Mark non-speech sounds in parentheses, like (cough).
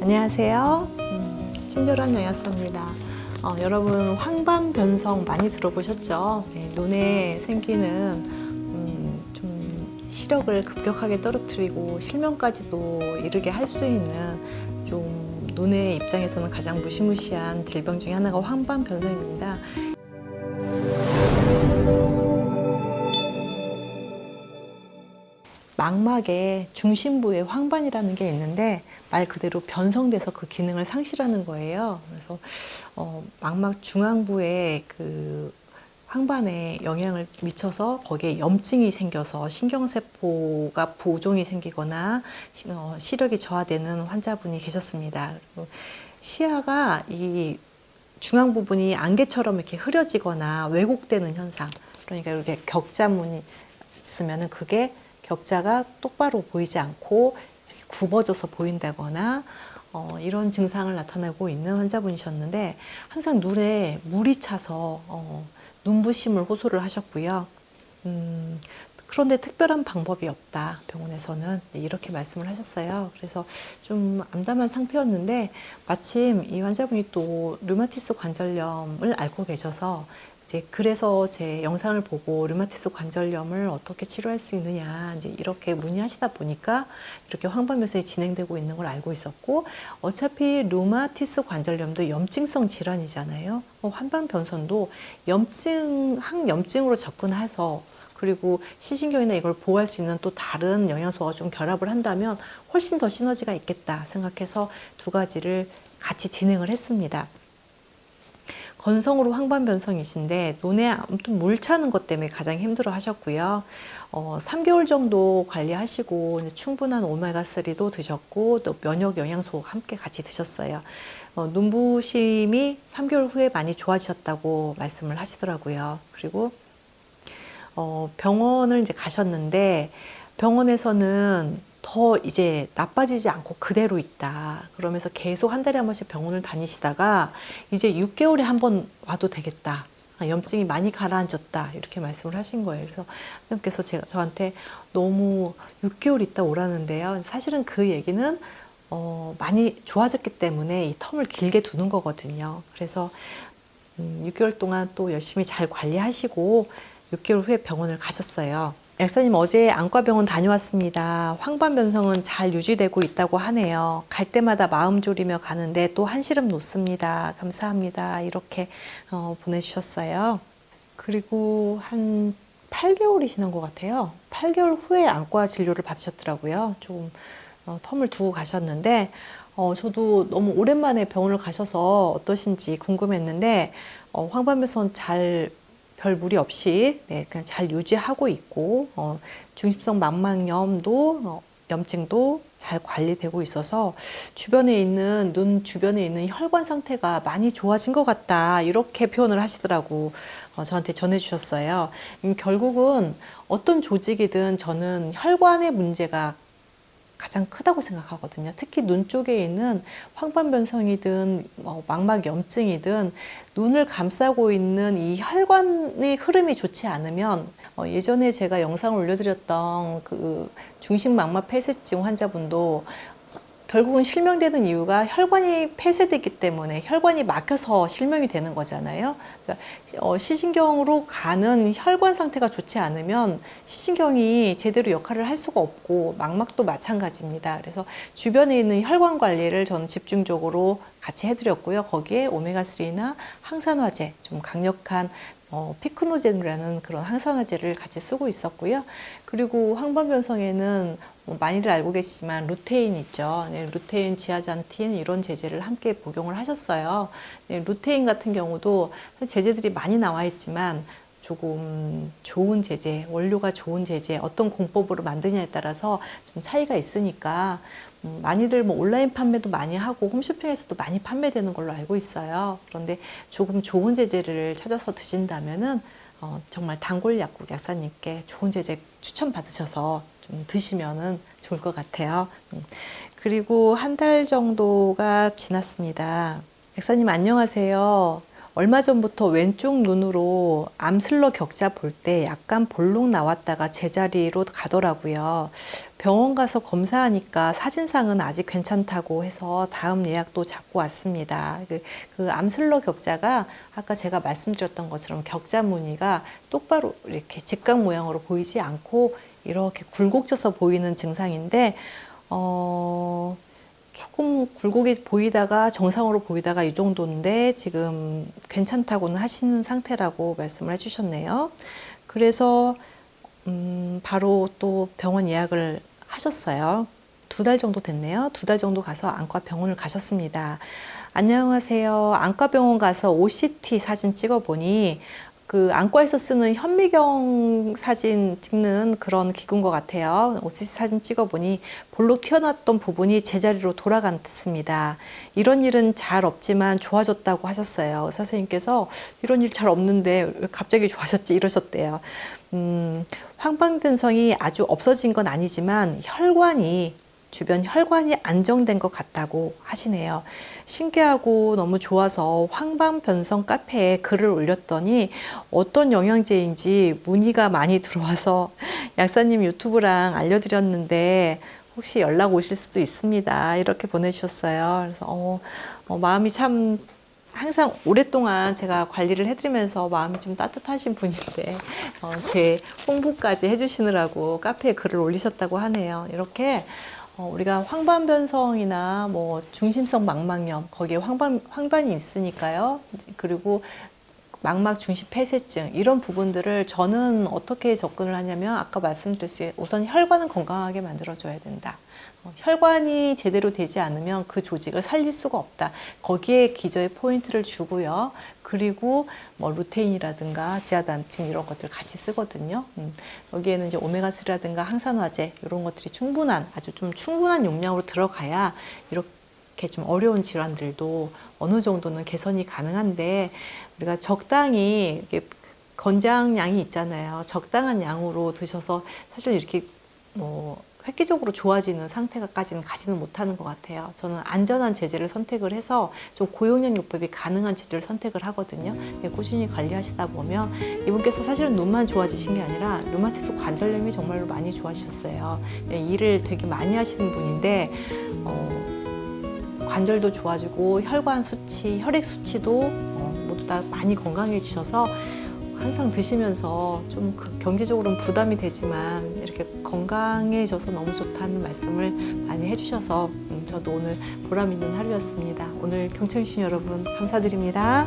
안녕하세요. 음, 친절한 영양사입니다. 어, 여러분 황반 변성 많이 들어보셨죠? 네, 눈에 생기는 음, 좀 시력을 급격하게 떨어뜨리고 실명까지도 이르게 할 수 있는 좀 눈의 입장에서는 가장 무시무시한 질병 중에 하나가 황반 변성입니다. 망막의 중심부에 황반이라는 게 있는데 말 그대로 변성돼서 그 기능을 상실하는 거예요. 그래서 어, 망막 중앙부에 그 황반에 영향을 미쳐서 거기에 염증이 생겨서 신경세포가 부종이 생기거나 시- 어, 시력이 저하되는 환자분이 계셨습니다. 그리고 시야가 이 중앙 부분이 안개처럼 이렇게 흐려지거나 왜곡되는 현상. 그러니까 이렇게 격자문이 있으면은 그게 격자가 똑바로 보이지 않고 굽어져서 보인다거나 어, 이런 증상을 나타내고 있는 환자분이셨는데 항상 눈에 물이 차서 어, 눈부심을 호소를 하셨고요. 음, 그런데 특별한 방법이 없다 병원에서는 네, 이렇게 말씀을 하셨어요. 그래서 좀 암담한 상태였는데 마침 이 환자분이 또 류마티스 관절염을 앓고 계셔서 이제 그래서 제 영상을 보고 류마티스 관절염을 어떻게 치료할 수 있느냐 이제 이렇게 문의하시다 보니까 이렇게 황반변성이 진행되고 있는 걸 알고 있었고 어차피 류마티스 관절염도 염증성 질환이잖아요. 어, 황반변성도 염증 항염증으로 접근해서 그리고 시신경이나 이걸 보호할 수 있는 또 다른 영양소가 좀 결합을 한다면 훨씬 더 시너지가 있겠다 생각해서 두 가지를 같이 진행을 했습니다. 건성으로 황반 변성이신데 눈에 아무튼 물 차는 것 때문에 가장 힘들어 하셨고요. 어, 3개월 정도 관리하시고 충분한 오메가3도 드셨고 또 면역 영양소 함께 같이 드셨어요. 어, 눈부심이 3개월 후에 많이 좋아지셨다고 말씀을 하시더라고요. 그리고 어, 병원을 이제 가셨는데 병원에서는 더 이제 나빠지지 않고 그대로 있다. 그러면서 계속 한 달에 한 번씩 병원을 다니시다가 이제 6개월에 한 번 와도 되겠다. 아, 염증이 많이 가라앉았다. 이렇게 말씀을 하신 거예요. 그래서 선생님께서 제가 저한테 너무 6개월 있다 오라는데요. 사실은 그 얘기는 어, 많이 좋아졌기 때문에 이 텀을 길게 두는 거거든요. 그래서 음, 6개월 동안 또 열심히 잘 관리하시고 6개월 후에 병원을 가셨어요. 약사님 어제 안과병원 다녀왔습니다. 황반변성은 잘 유지되고 있다고 하네요. 갈 때마다 마음 졸이며 가는데 또 한시름 놓습니다. 감사합니다. 이렇게 어, 보내주셨어요. 그리고 한 8개월이 지난 것 같아요. 8개월 후에 안과 진료를 받으셨더라고요. 좀 어, 텀을 두고 가셨는데 어, 저도 너무 오랜만에 병원을 가셔서 어떠신지 궁금했는데 어, 황반변성 잘 별 무리 없이 네, 그냥 잘 유지하고 있고 어, 중심성 망막염도 어, 염증도 잘 관리되고 있어서 주변에 있는 눈 주변에 있는 혈관 상태가 많이 좋아진 것 같다 이렇게 표현을 하시더라고 어, 저한테 전해주셨어요. 음, 결국은 어떤 조직이든 저는 혈관의 문제가 가장 크다고 생각하거든요. 특히 눈 쪽에 있는 황반변성이든 뭐 망막 염증이든 눈을 감싸고 있는 이 혈관의 흐름이 좋지 않으면 어, 예전에 제가 영상을 올려드렸던 그 중심망막 폐쇄증 환자분도 결국은 실명되는 이유가 혈관이 폐쇄됐기 때문에 혈관이 막혀서 실명이 되는 거잖아요. 그러니까 어, 시신경으로 가는 혈관 상태가 좋지 않으면 시신경이 제대로 역할을 할 수가 없고 망막도 마찬가지입니다. 그래서 주변에 있는 혈관 관리를 저는 집중적으로 같이 해드렸고요. 거기에 오메가3나 항산화제, 좀 강력한 어, 피크노젠이라는 그런 항산화제를 같이 쓰고 있었고요. 그리고 황반변성에는 뭐 많이들 알고 계시지만 루테인 있죠. 네, 루테인, 지아잔틴 이런 제제를 함께 복용을 하셨어요. 네, 루테인 같은 경우도 제제들이 많이 나와 있지만 조금 좋은 제제, 원료가 좋은 제제, 어떤 공법으로 만드냐에 따라서 좀 차이가 있으니까 음, 많이들 뭐 온라인 판매도 많이 하고 홈쇼핑에서도 많이 판매되는 걸로 알고 있어요. 그런데 조금 좋은 제제를 찾아서 드신다면은 어, 정말 단골 약국 약사님께 좋은 제제 추천 받으셔서 좀 드시면은 좋을 것 같아요. 음, 그리고 한 달 정도가 지났습니다. 약사님 안녕하세요. 얼마 전부터 왼쪽 눈으로 암슬러 격자 볼 때 약간 볼록 나왔다가 제자리로 가더라고요. 병원 가서 검사하니까 사진상은 아직 괜찮다고 해서 다음 예약도 잡고 왔습니다. 그, 그 암슬러 격자가 아까 제가 말씀드렸던 것처럼 격자 무늬가 똑바로 이렇게 직각 모양으로 보이지 않고 이렇게 굴곡져서 보이는 증상인데 어, 조금 굴곡이 보이다가 정상으로 보이다가 이 정도인데 지금 괜찮다고는 하시는 상태라고 말씀을 해주셨네요. 그래서 음, 바로 또 병원 예약을 하셨어요. 두 달 정도 됐네요. 두 달 정도 가서 안과 병원을 가셨습니다. 안녕하세요. 안과 병원 가서 OCT 사진 찍어보니 그 안과에서 쓰는 현미경 사진 찍는 그런 기구인 것 같아요. OCT 사진 찍어보니 볼록 튀어나왔던 부분이 제자리로 돌아갔습니다. 이런 일은 잘 없지만 좋아졌다고 하셨어요. 선생님께서 이런 일 잘 없는데 왜 갑자기 좋아졌지 이러셨대요. 음, 황방변성이 아주 없어진 건 아니지만 혈관이 주변 혈관이 안정된 것 같다고 하시네요. 신기하고 너무 좋아서 황방변성 카페에 글을 올렸더니 어떤 영양제인지 문의가 많이 들어와서 (laughs) 약사님 유튜브랑 알려드렸는데 혹시 연락 오실 수도 있습니다. 이렇게 보내주셨어요. 그래서 어, 어, 마음이 참 항상 오랫동안 제가 관리를 해드리면서 마음이 좀 따뜻하신 분인데 어, 제 홍보까지 해주시느라고 카페에 글을 올리셨다고 하네요. 이렇게 어, 우리가 황반변성이나 뭐 중심성 망막염 거기에 황반 황반이 있으니까요. 그리고 망막 중심 폐쇄증 이런 부분들을 저는 어떻게 접근을 하냐면 아까 말씀드렸듯이 우선 혈관은 건강하게 만들어줘야 된다. 어, 혈관이 제대로 되지 않으면 그 조직을 살릴 수가 없다. 거기에 기저의 포인트를 주고요. 그리고 뭐 루테인이라든가 지아단틴 이런 것들 같이 쓰거든요. 음, 여기에는 이제 오메가3라든가 항산화제 이런 것들이 충분한 아주 좀 충분한 용량으로 들어가야 이렇게 좀 어려운 질환들도 어느 정도는 개선이 가능한데 우리가 적당히 권장량이 있잖아요. 적당한 양으로 드셔서 사실 이렇게 뭐 획기적으로 좋아지는 상태가까지는 가지는 못하는 것 같아요. 저는 안전한 제재를 선택을 해서 좀 고용량 요법이 가능한 제재를 선택을 하거든요. 예, 꾸준히 관리하시다 보면 이분께서 사실은 눈만 좋아지신 게 아니라 류마티스 관절염이 정말로 많이 좋아지셨어요. 예, 일을 되게 많이 하시는 분인데 어, 관절도 좋아지고 혈관 수치, 혈액 수치도 어, 모두 다 많이 건강해지셔서 항상 드시면서 좀그 경제적으로는 부담이 되지만 이렇게 건강해져서 너무 좋다는 말씀을 많이 해주셔서 음, 저도 오늘 보람 있는 하루였습니다. 오늘 경청해주신 여러분 감사드립니다.